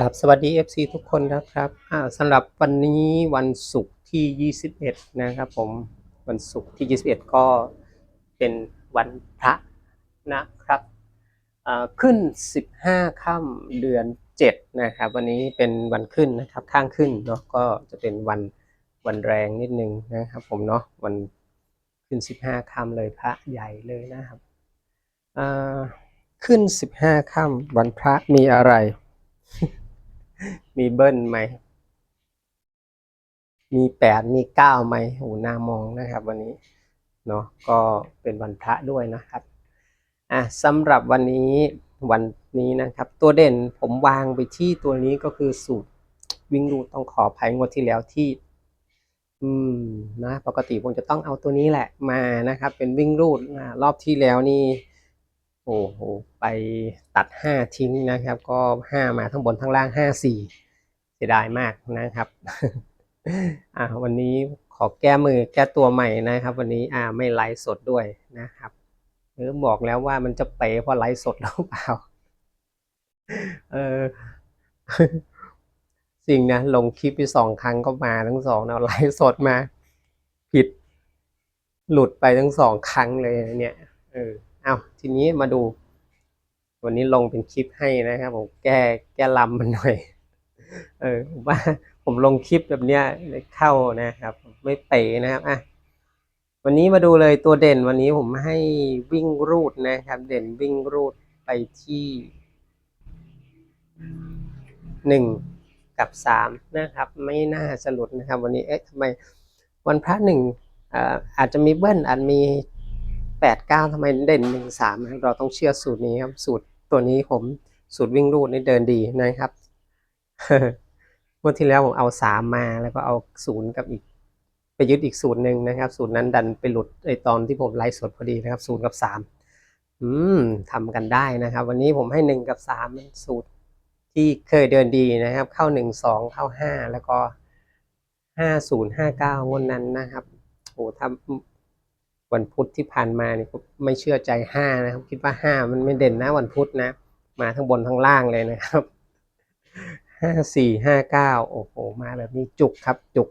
ครับสวัสดี FC ทุกคนนะครับสำหรับวันนี้วันศุกร์ที่ 21 นะครับผมวันศุกร์ที่ 21 ก็เป็นวันพระนะครับขึ้น 15ค่ำเดือน 7 นะครับ วันนี้เป็นวันขึ้นนะครับข้างขึ้นเนาะก็จะเป็นวันวันแรงนิดนึงนะครับผมเนาะวันขึ้น 15ค่ำเลยพระใหญ่เลยนะครับขึ้น 15ค่ำวันพระมีอะไร มีเบิ้ลไหม มีแปดมีเก้าไหมโอ้น่ามองนะครับ วันนี้เนาะก็เป็นวันพระด้วยนะครับอะสำหรับวันนี้วันนี้นะครับ ตัวเด่นผมวางไปที่ตัวนี้ก็คือสูตรวิ่งรูดต้องขออภัยงวดที่แล้วที่ อืมนะปกติผมจะต้องเอาตัวนี้แหละมานะครับ เป็นวิ่งรูดนะรอบที่แล้วนี่ โอ้โห ไปตัดห้าทิ้งนะครับ ก็ห้ามาทั้งบนทั้งล่างห้าสี่เสียดายมากนะครับ อ่าวันนี้ขอแก้มือแก้ตัวใหม่นะครับ วันนี้อ่าไม่ไลฟ์สดด้วยนะครับหรือบอกแล้วว่ามันจะเป๋เพราะไลฟ์สดหรือเปล่า เออสิ่งนะลงคลิปไปสองครั้งก็มาทั้งสองเนะไลฟ์สดมา ผิด หลุดไปทั้งสองครั้งเลยเนี่ย เออ เอาทีนี้มาดู วันนี้ลงเป็นคลิปให้นะครับผมแก้แก้ลำมันหน่อย เออว่าผมลงคลิปแบบเนี้ยเข้านะครับ ไม่เป๋นะครับอะวันนี้มาดูเลยตัวเด่นวันนี้ผมให้วิ่งรูดนะครับ เด่นวิ่งรูดไปที่หนึ่งกับสามนะครับ ไม่น่าจะหลุดนะครับ วันนี้เอ๊ะทำไมวันพระหนึ่งอ่าอาจจะมีเบิ้ลอาจมี แปดเก้าทำไมเด่นหนึ่งสามเราต้องเชื่อสูตรนี้ครับ สูตรตัวนี้ผมสูตรวิ่งรูดนี่เดินดีนะครับงวดที่แล้วผมเอาสามมาแล้วก็เอาศูนย์กับอีก ไปยึดอีกศูนย์หนึ่งนะครับศูนย์นั้นดันไปหลุดไอตอนที่ผมไลฟ์สดพอดีนะครับศูนย์กับสามอืมทำกันได้นะครับ วันนี้ผมให้หนึ่งกับสามเป็นสูตรที่เคยเดินดีนะครับ เข้าหนึ่งสองเข้าห้าแล้วก็ห้าศูนย์ห้าเก้างวดนั้นนะครับโอ้ทำ วันพุธที่ผ่านมาเนี่ก็ไม่เชื่อใจห้านะครับ คิดว่าห้ามันไม่เด่นนะวันพุธนะ มาทั้งบนทั้งล่างเลยนะครับห้าสี่ห้าเก้าโอ้โหมาแบบนี้จุกครับจุก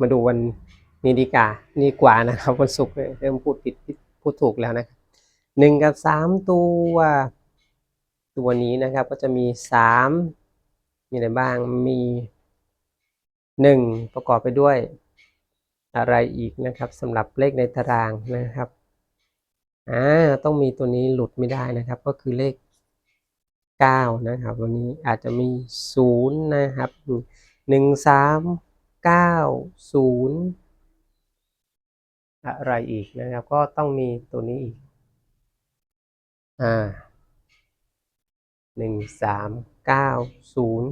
มาดูวันนี้ดีกานี่กว่านะครับ วันศุกร์เนี่ยเริ่มพูดผิดพูดถูกแล้วนะครับหนึ่งกับสามตัวตัวนี้นะครับก็จะมีสามมีอะไรบ้างมีหนึ่งประกอบไปด้วย อะไรอีกนะครับสำหรับเลขในตารางนะครับอ่าต้องมีตัวนี้หลุดไม่ได้นะครับ ก็คือเลขเก้านะครับ วันนี้อาจจะมีศูนย์นะครับหนึ่งสามเก้าศูนย์อะไรอีกนะครับ ก็ต้องมีตัวนี้อีกอ่าหนึ่งสามเก้าศูนย์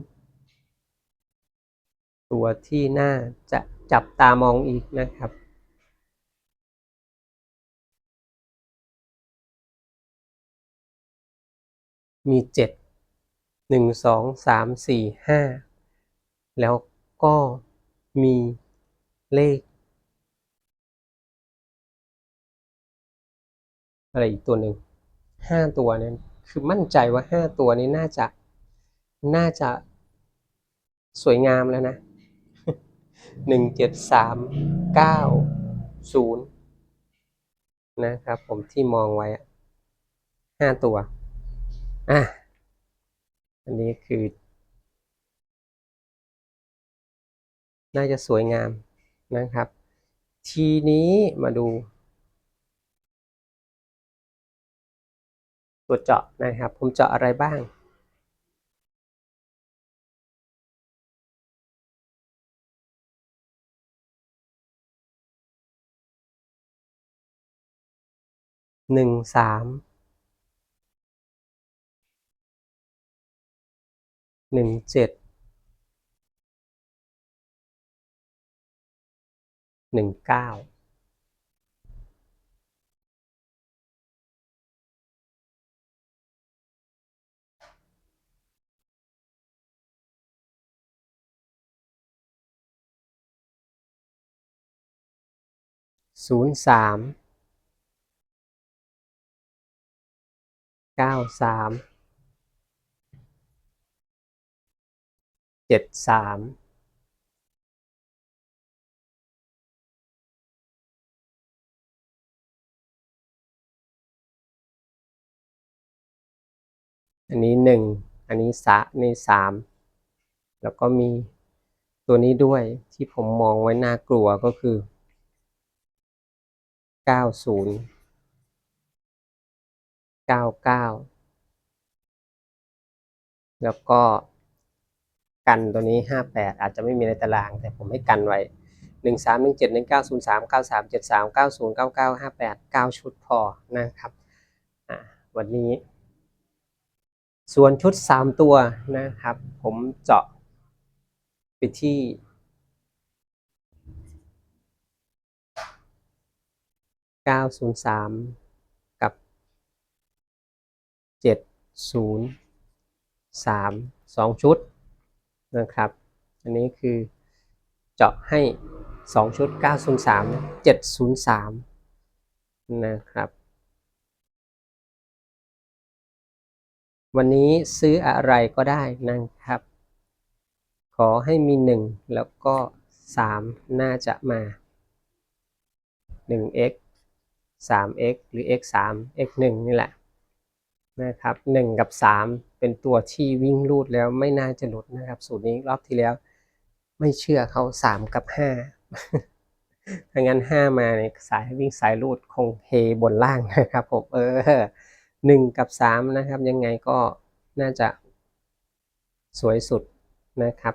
ตัวที่น่าจะ จับตามองอีกนะครับมีเจ็ดหนึ่งสองสามสี่ห้าแล้วก็มีเลข อะไรอีกตัวหนึ่งห้าตัวเนี่ยคือมั่นใจว่าห้าตัวนี้น่าจะ น่าจะสวยงามแล้วนะ หนึ่งเจ็ดสามเก้าศูนย์นะครับ ผมที่มองไว้อะห้าตัวอะอันนี้คือ น่าจะสวยงามนะครับ ทีนี้มาดู ตัวเจาะนะครับ ผมเจาะอะไรบ้าง หนึ่งสามหนึ่งเจ็ดหนึ่งเก้าศูนย์สาม เก้าสามเจ็ดสามอันนี้หนึ่งอันนี้สะนี่สามแล้วก็มีตัวนี้ด้วยที่ผมมองไว้น่ากลัวก็คือเก้าศูนย์ เก้าเก้าแล้วก็กันตัวนี้ห้าแปดอาจจะไม่มีในตาราง แต่ผมให้กันไว้หนึ่งสามหนึ่งเจ็ดหนึ่งเก้าศูนย์สามเก้าสามเจ็ดสามเก้าศูนย์เก้าเก้าห้าแปดเก้าชุดพอนะครับวันนี้ ส่วนชุดสามตัวนะครับ ผมเจาะไปที่เก้าศูนย์สาม 0 3 2 ชุดนะครับ อันนี้คือเจาะให้ 2 ชุด 903 703 นะครับ วันนี้ซื้ออะไรก็ได้นะครับ ขอให้มี 1 แล้วก็ 3 น่าจะมา 1x 3x หรือ x 3 x 1นี่แหละ นะครับ1กับ 3 เป็นตัวที่วิ่งรูดแล้วไม่น่าจะหลุดนะครับ สูตรนี้รอบที่แล้ว ไม่เชื่อเขา 3 กับ 5 ถ้างั้น 5 มาเนี่ยสายวิ่งสายรูดคงเฮบนล่างนะครับผมเออ1กับ 3 นะครับ ยังไงก็น่าจะสวยสุดนะครับ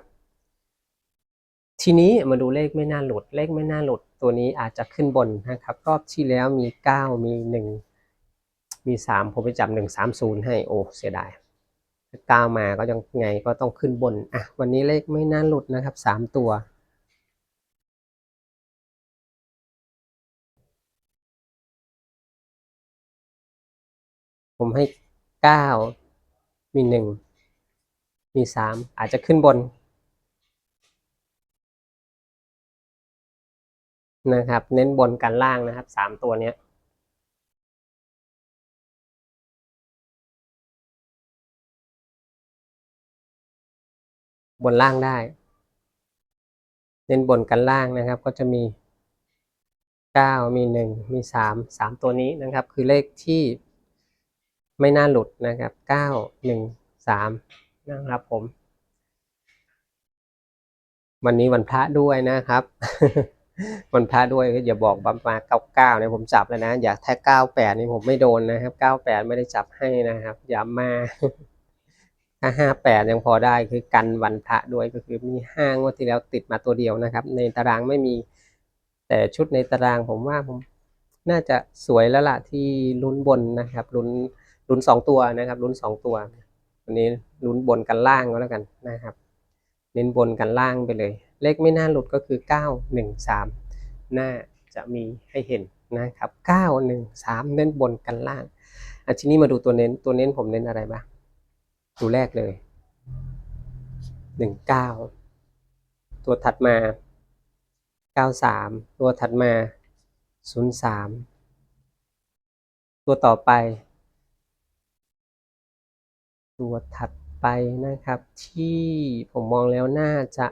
ทีนี้มาดูเลขไม่น่าหลุด เลขไม่น่าหลุดตัวนี้อาจจะขึ้นบนนะครับ รอบที่แล้วมี 9 มี 1 มี3ผมไปจับ130ให้โอ้เสียดายถ้า9มาก็ยังไงก็ต้องขึ้นบนอะวันนี้เลขไม่น่าหลุดนะครับ3ตัวผมให้9มี1มี3อาจจะขึ้นบน นะครับ เน้นบนกันล่างนะครับสามตัวเนี้ย บนล่างได้ เน้นบนกันล่างนะครับ ก็จะมีเก้ามีหนึ่งมีสามสามตัวนี้นะครับ คือเลขที่ไม่น่าหลุดนะครับเก้าหนึ่งสามนะครับผม วันนี้วันพระด้วยนะครับวันพระด้วยอย่าบอกบัมมาเก้าเก้าเนี่ยผมจับแล้วนะ อย่าแท้เก้าแปดนี่ผมไม่โดนนะครับเก้าแปดไม่ได้จับให้นะครับ อย่ามา ถ้าห้าแปดยังพอได้คือกันวันพระด้วยก็คือมีห้างว่าที่แล้วติดมาตัวเดียวนะครับ ในตารางไม่มีแต่ชุดในตารางผมว่าผมน่าจะสวยแล้วล่ะที่ลุ้นบนนะครับลุ้นลุ้นสองตัวนะครับลุ้นสองตัววันนี้ลุ้นบนกันล่างก็แล้วกันนะครับ เน้นบนกันล่างไปเลย เลขไม่น่าหลุดก็คือ 913 น่าจะมีให้เห็นนะครับ 913 เน้นบนกันล่างอันทีนี้มาดูตัวเน้นตัวเน้นผมเน้นอะไรบ้าง ดูแรกเลย19ตัวถัดมา93ตัวถัดมา03ตัวต่อไป ตัวถัดไปนะครับ ที่ผมมองแล้วน่าจะ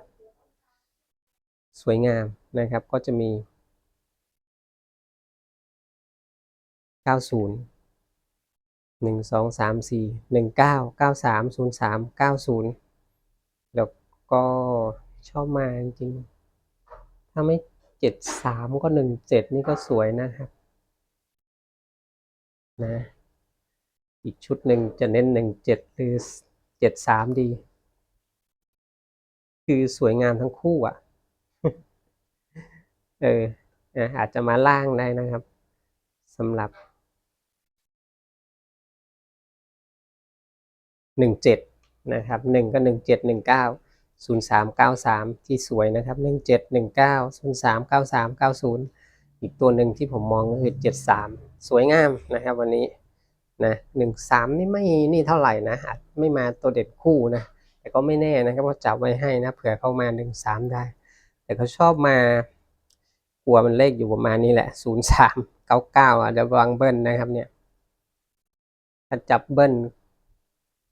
สวยงามนะครับก็จะมี 90 หนึ่งสองสามสี่หนึ่งเก้าเก้าสามศูนย์สามเก้าศูนย์แล้วก็ชอบมาจริง ถ้าไม่เจ็ดสามก็หนึ่งเจ็ดนี่ก็สวยนะครับนะอีกชุดหนึ่งจะเน้นหนึ่งเจ็ดหรือเจ็ดสามดี คือสวยงามทั้งคู่อะ่ะ เอออาจจะมาล่างได้นะครับสำหรับ หนึ่งเจ็ดนะครับหนึ่งก็หนึ่งเจ็ดหนึ่งเก้าศูนย์สามเก้าสามที่สวยนะครับหนึ่งเจ็ดหนึ่งเก้าศูนย์สามเก้าสามเก้าศูนย์อีกตัวหนึ่งที่ผมมองก็คือเจ็ดสามสวยงามนะครับวันนี้นะหนึ่งสามนี่ไม่นี่เท่าไหร่นะอาจไม่มาตัวเด็ดคู่นะ แต่ก็ไม่แน่นะครับว่าจับไว้ให้นะเผื่อเข้ามาหนึ่งสามได้ แต่เขาชอบมากลัวมันเลขอยู่ประมาณนี้แหละศูนย์สามเก้าเก้าอะเดี๋ยววางเบิ้ลนะครับเนี่ยถ้าจับเบิ้ล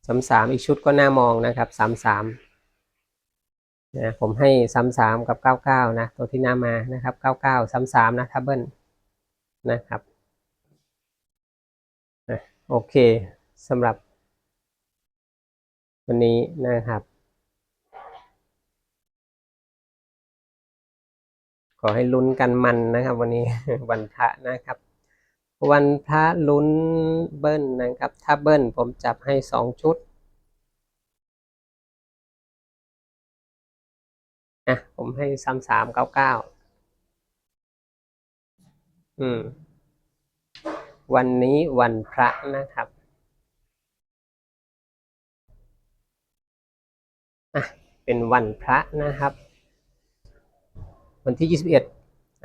สามสามอีกชุดก็น่ามองนะครับสามสามนะผมให้ซ้ำสามกับเก้าเก้านะตัวที่หน้ามานะครับเก้าเก้าซ้ำสามนะทับเบิลนะครับนะโอเคสำหรับวันนี้นะครับ ขอให้ลุ้นกันมันนะครับ วันนี้วันพระนะครับ วันพระลุ้นเบิ้ลนะครับ ถ้าเบิ้ลผมจับให้สองชุดอะผมให้ซ้ำสามเก้าเก้าอืม วันนี้วันพระนะครับอะเป็นวันพระนะครับ วันที่ยี่สิบเอ็ด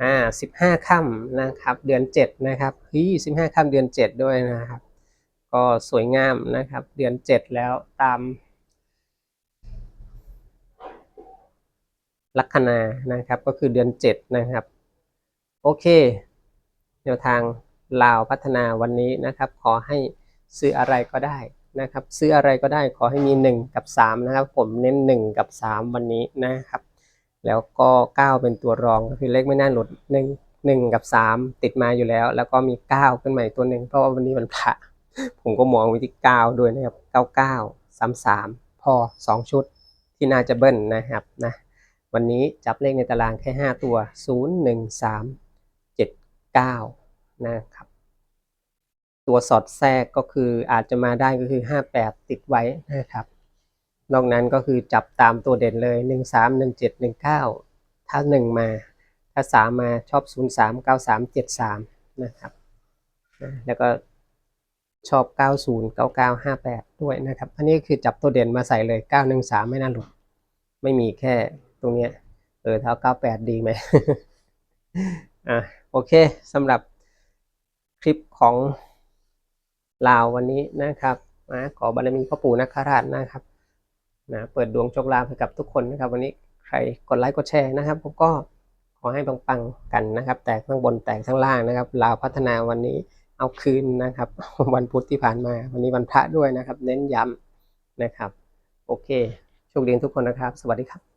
อ่าสิบห้าค่ำนะครับ เดือนเจ็ดนะครับเฮ้ยสิบห้าค่ำเดือนเจ็ดด้วยนะครับ ก็สวยงามนะครับ เดือนเจ็ดแล้วตาม ลัคนานะครับ ก็คือเดือนเจ็ดนะครับ โอเค แนวทางลาวพัฒนาวันนี้นะครับ ขอให้ซื้ออะไรก็ได้นะครับ ซื้ออะไรก็ได้ขอให้มี 1 กับ 3 นะครับ ผมเน้น 1 กับ 3 วันนี้นะครับ แล้วก็9เป็นตัวรองก็คือเลขไม่น่าหลุด1 1กับ3ติดมาอยู่แล้ว แล้วก็มี9ขึ้นมาอีกตัวหนึ่งเพราะว่าวันนี้มันพระผมก็มองไปที่9ด้วยนะครับ99 33พอ2ชุดที่น่าจะเบิ้ลนะครับนะวันนี้จับเลขในตารางแค่5ตัว0 1 3 7 9นะครับตัวสอดแทรกก็คืออาจจะมาได้ก็คือ 58 ติดไว้นะครับ นอกนั้นก็คือจับตามตัวเด่นเลย 1 3 1 7 1 9 ถ้า 1 มา ถ้า 3 มาชอบ 0 3 9 3 7 3 นะครับ แล้วก็ชอบ 90 99 58 ด้วยนะครับ อันนี้คือจับตัวเด่นมาใส่เลย 913 ไม่น่าหลุด ไม่มีแค่ตรงเนี้ย เออเท้า98 ดีไหมอะโอเคสำหรับคลิปของลาววันนี้นะครับนะขอบารมีพ่อปู่นักคราชนะครับ นะเปิดดวงโชคลาภให้กับทุกคนนะครับ วันนี้ใครกดไลค์กดแชร์นะครับ ผมก็ขอให้ปังๆกันนะครับ แตกข้างบนแตกข้างล่างนะครับลาวพัฒนาวันนี้เอาคืนนะครับ วันพุธที่ผ่านมา วันนี้วันพระด้วยนะครับ เน้นย้ำนะครับ โอเคโชคดีทุกคนนะครับ สวัสดีครับ